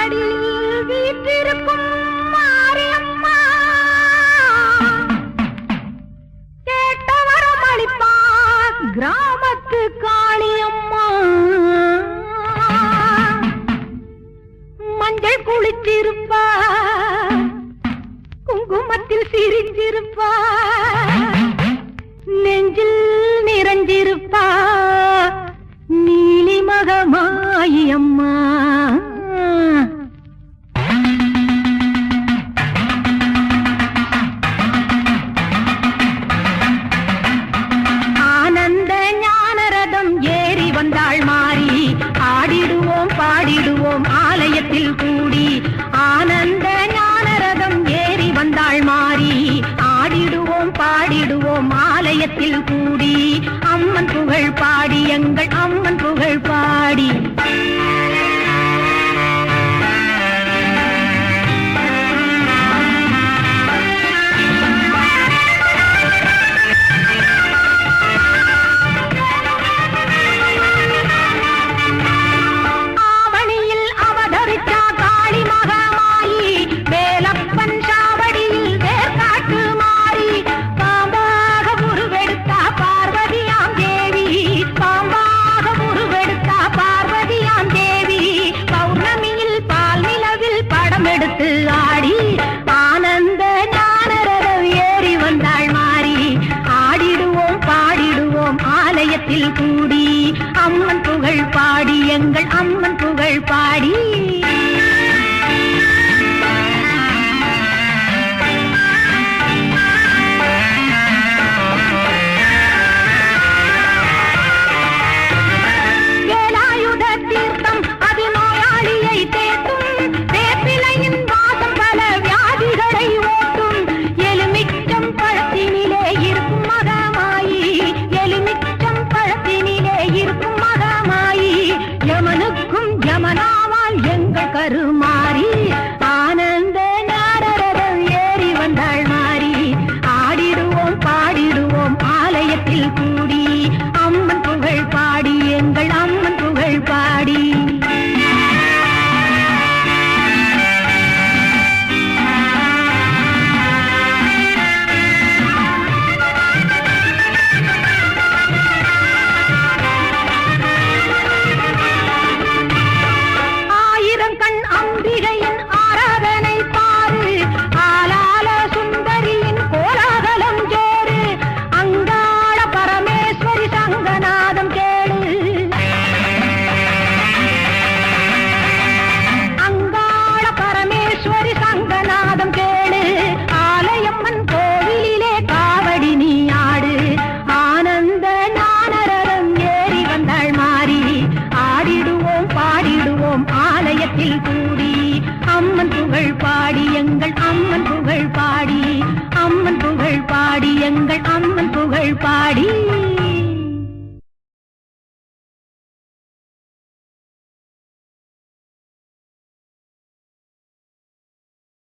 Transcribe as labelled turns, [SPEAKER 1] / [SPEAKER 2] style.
[SPEAKER 1] கடி ஓம் ஆலயத்தில் கூடி. ஆனந்த ஞானரதம் ஏறி வந்தாள் மாறி. ஆடிடுவோம் பாடிடுவோம் ஆலயத்தில் கூடி. அம்மன் புகழ் பாடி எங்கள் அம்மன் புகழ் பாடி. கூடி அம்மன் புகழ் பாடி எங்கள் அம்மன் புகழ் பாடி.